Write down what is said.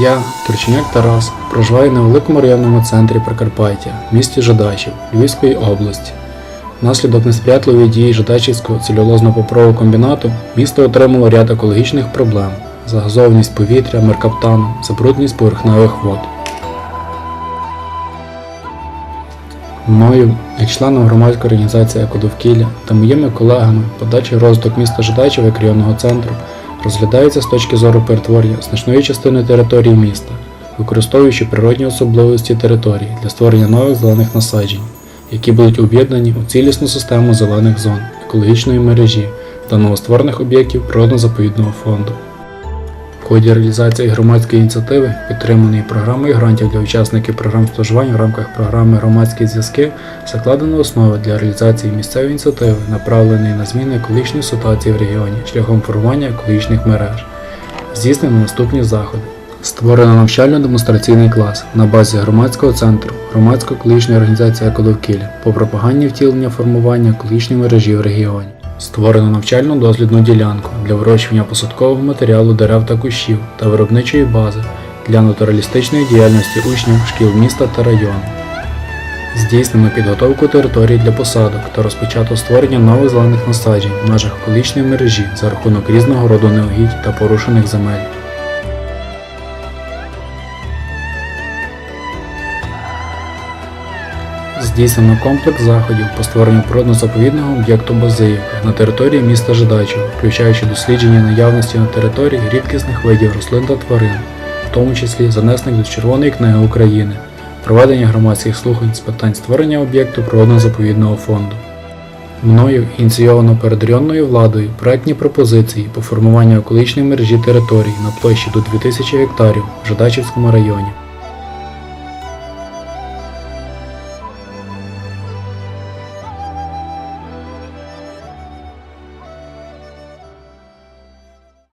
Я, Турченяк Тарас, проживаю в невеликому районному центрі Прикарпаття, місті Жадачів, Львівської області. Внаслідок несприятливої дії Жадачівського целюлозно-паперового комбінату місто отримало ряд екологічних проблем: загазованість повітря, меркаптану, забрудненість поверхневих вод. Мною, як членом громадської організації «Екодовкілля» та моїми колегами подачі розвиток міста Жидачів як районного центру розглядається з точки зору перетворення значної частини території міста, використовуючи природні особливості території для створення нових зелених насаджень, які будуть об'єднані у цілісну систему зелених зон, екологічної мережі та новостворених об'єктів природно-заповідного фонду. В ході реалізації громадської ініціативи, підтриманої програмою грантів для учасників програм стажувань в рамках програми Громадські зв'язки, закладено основи для реалізації місцевої ініціативи, направленої на зміни екологічної ситуації в регіоні шляхом формування екологічних мереж. Здійснено наступні заходи. Створено навчально-демонстраційний клас на базі громадського центру громадської екологічної організації «Екодовкілля» по пропаганді втілення формування екологічної мережі в регіоні. Створено навчальну дослідну ділянку для вирощування посадкового матеріалу дерев та кущів та виробничої бази для натуралістичної діяльності учнів шкіл міста та району. Здійснено підготовку територій для посадок та розпочато створення нових зелених насаджень в межах колишньої мережі за рахунок різного роду неугідь та порушених земель. Здійснено комплекс заходів по створенню природно-заповідного об'єкту Базиївка на території міста Жидачево, включаючи дослідження наявності на території рідкісних видів рослин та тварин, в тому числі занесених до Червоної книги України, проведення громадських слухань з питань створення об'єкту природно-заповідного фонду. Мною ініційовано перед районною владою проектні пропозиції по формуванню екологічної мережі територій на площі до 2000 гектарів в Жидачівському районі.